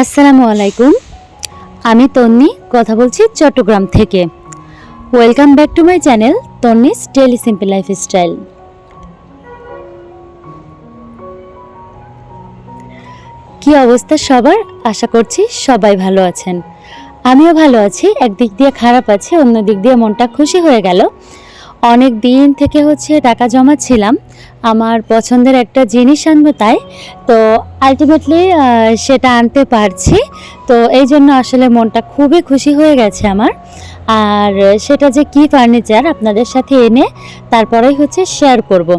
আসসালামু আলাইকুম। আমি তন্নি, কথা বলছি চট্টগ্রাম থেকে। Welcome back to my channel তন্নিস daily simple lifestyle কি অবস্থা সবার? আশা করছি সবাই ভালো আছেন। আমিও ভালো আছি, একদিক দিয়ে খারাপ আছে, অন্য দিক দিয়ে মনটা খুশি হয়ে গেল। অনেক দিন থেকে হচ্ছে টাকা জমাচ্ছিলাম। আমার পছন্দের একটা জিনিস আনব তাই। তো আলটিমেটলি সেটা আনতে পারছি। তো এই জন্য আসলে মনটা খুবই খুশি হয়ে গেছে আমার। আর সেটা যে কি ফার্নিচার আপনাদের সাথে এনে তারপরেই হচ্ছে শেয়ার করব।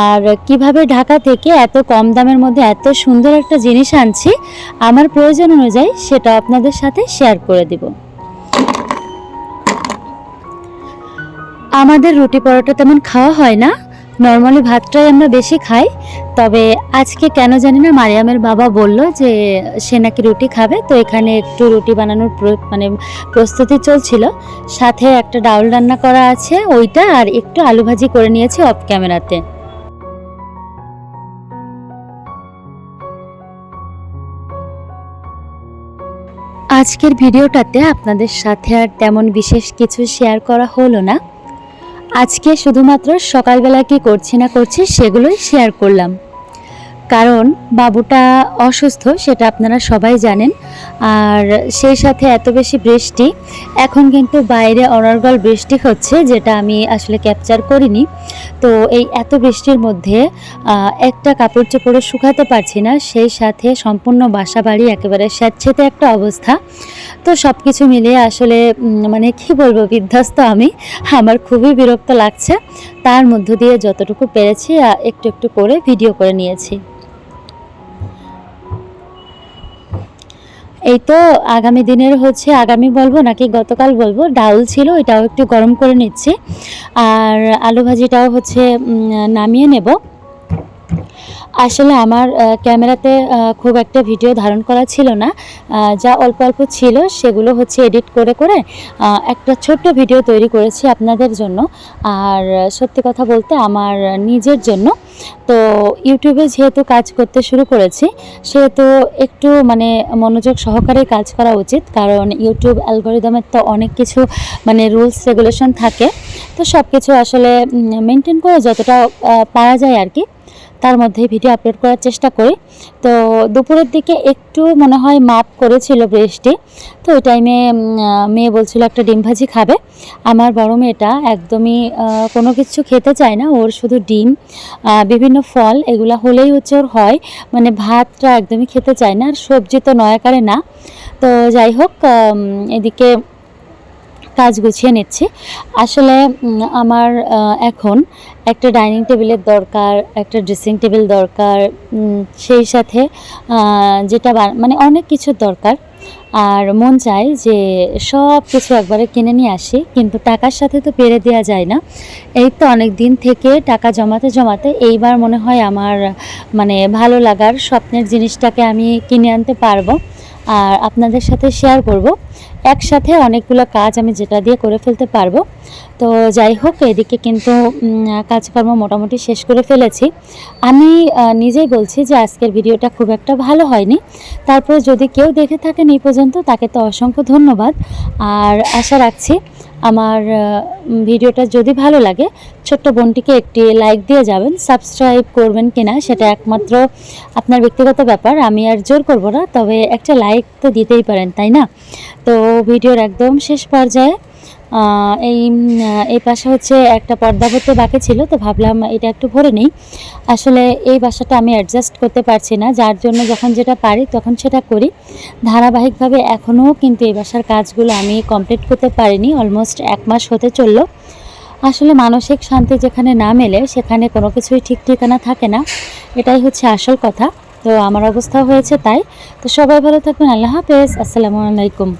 আর কীভাবে ঢাকা থেকে এত কম দামের মধ্যে এত সুন্দর একটা জিনিস আনছি, আমার প্রয়োজন অনুযায়ী সেটা আপনাদের সাথে শেয়ার করে দিব। আমাদের রুটি পরোটা তেমন খাওয়া হয় না। নর্মালি ভাতটাই আমরা বেশি খাই। তবে আজকে কেন জানি না মারিয়ামের বাবা বলল যে, সে নাকি রুটি খাবে। তো এখানে একটু রুটি বানানোর মানে প্রস্তুতি চলছিল। সাথে একটা ডাউল রান্না করা আছে, ওইটা আর একটু আলু ভাজি করে নিয়েছি অফ ক্যামেরাতে আজকের ভিডিওটাতে আপনাদের সাথে আর তেমন বিশেষ কিছু শেয়ার করা হলো না। আজকে শুধুমাত্র সকালবেলা কি করছি না করছি সেগুলোই শেয়ার করলাম। কারণ বাবুটা অসুস্থ, সেটা আপনারা সবাই জানেন। আর সেই সাথে এত বেশি বৃষ্টি, এখন কিন্তু বাইরে অনর্গল বৃষ্টি হচ্ছে, যেটা আমি আসলে ক্যাপচার করিনি। তো এই এত বৃষ্টির মধ্যে একটা কাপড় চোপড়ে শুকাতে পারছি না, সেই সাথে সম্পূর্ণ বাসা বাড়ি একেবারে স্যাঁতছেতে একটা অবস্থা। তো সব কিছু মিলিয়ে আসলে মানে কি বলব, বিধ্বস্ত আমি। আমার খুবই বিরক্ত লাগছে। তার মধ্য দিয়ে যতটুকু পেরেছি একটু একটু করে ভিডিও করে নিয়েছি। এই তো আগামী দিনের হচ্ছে, আগামী বলব নাকি গতকাল বলব ডাউল ছিল, এটাও একটু গরম করে নিচ্ছি। আর আলু ভাজিটাও হচ্ছে নামিয়ে নেব। আসলে আমার ক্যামেরাতে খুব একটা ভিডিও ধারণ করা ছিল না। যা অল্প অল্প ছিল সেগুলো হচ্ছে এডিট করে করে একটা ছোট্ট ভিডিও তৈরি করেছি আপনাদের জন্য। আর সত্যি কথা বলতে আমার নিজের জন্য। তো ইউটিউবে যেহেতু কাজ করতে শুরু করেছি, সেহেতু একটু মানে মনোযোগ সহকারে কাজ করা উচিত। কারণ ইউটিউব অ্যালগোরিদমের তো অনেক কিছু মানে রুলস, রেগুলেশন থাকে। তো সব কিছু আসলে মেনটেন করে যতটা পারা যায় আর কি। তার মধ্যে ভিডিও আপলোড করার চেষ্টা করি। তো দুপুরের দিকে একটু মনে হয় মাপ করেছিল বৃষ্টি। তো ওই টাইমে মেয়ে বলছিল একটা ডিম ভাজি খাবে। আমার বড় মেয়েটা একদমই কোনো কিছু খেতে চায় না। ওর শুধু ডিম বিভিন্ন ফল এগুলা হলেই হচ্ছে ওর হয়। মানে ভাতটা একদমই খেতে চায় না। আর সবজি তো নয়াকারে না। তো যাই হোক এদিকে কাজ গুছিয়ে নিচ্ছি। আসলে আমার এখন একটা ডাইনিং টেবিলের দরকার, একটা ড্রেসিং টেবিল দরকার সেই সাথে যেটা মানে অনেক কিছুর দরকার। আর মন চায় যে সব কিছু একবারে কিনে নিয়ে আসি, কিন্তু টাকার সাথে তো পেরে দেওয়া যায় না। এই তো অনেক দিন থেকে টাকা জমাতে জমাতে এইবার মনে হয় আমার মানে ভালো লাগার স্বপ্নের জিনিসটাকে আমি কিনে আনতে পারব। আর আপনাদের সাথে শেয়ার করব। একসাথে অনেকগুলো কাজ আমি যেটা দিয়ে করে ফেলতে পারব। তো যাই হোক, এদিকে কিন্তু কাজকর্ম মোটামুটি শেষ করে ফেলেছি। আমি নিজেই বলছি যে আজকের ভিডিওটা খুব একটা ভালো হয়নি। তারপরে যদি কেউ দেখে থাকেন এই পর্যন্ত, তাকে তো অসংখ্য ধন্যবাদ। আর আশা রাখছি আমার ভিডিওটা যদি ভালো লাগে, ছোট্ট বোনটিকে একটি লাইক দিয়ে যাবেন। সাবস্ক্রাইব করবেন কিনা, সেটা একমাত্র আপনার ব্যক্তিগত ব্যাপার। আমি আর জোর করব না, তবে একটা লাইক তো দিতেই পারেন, তাই না? তো ভিডিওর একদম শেষ পর্যায়ে এই এই পাশে হচ্ছে একটা পর্দা ভরতে বাকি ছিল, তো ভাবলাম এটা একটু ভরে নিই। আসলে এই বাসাটা আমি অ্যাডজাস্ট করতে পারছি না, যার জন্য যখন যেটা পারি তখন সেটা করি। ধারাবাহিকভাবে এখনও কিন্তু এই বাসার কাজগুলো আমি কমপ্লিট করতে পারিনি অলমোস্ট এক মাস হতে চলল। আসলে মানসিক শান্তি যেখানে না মেলে, সেখানে কোনো কিছুই ঠিক ঠিকানা থাকে না, এটাই হচ্ছে আসল কথা। তো আমার অবস্থা হয়েছে তাই। তো সবাই ভালো থাকবেন, আল্লাহ হাফেজ, আসসালামু আলাইকুম।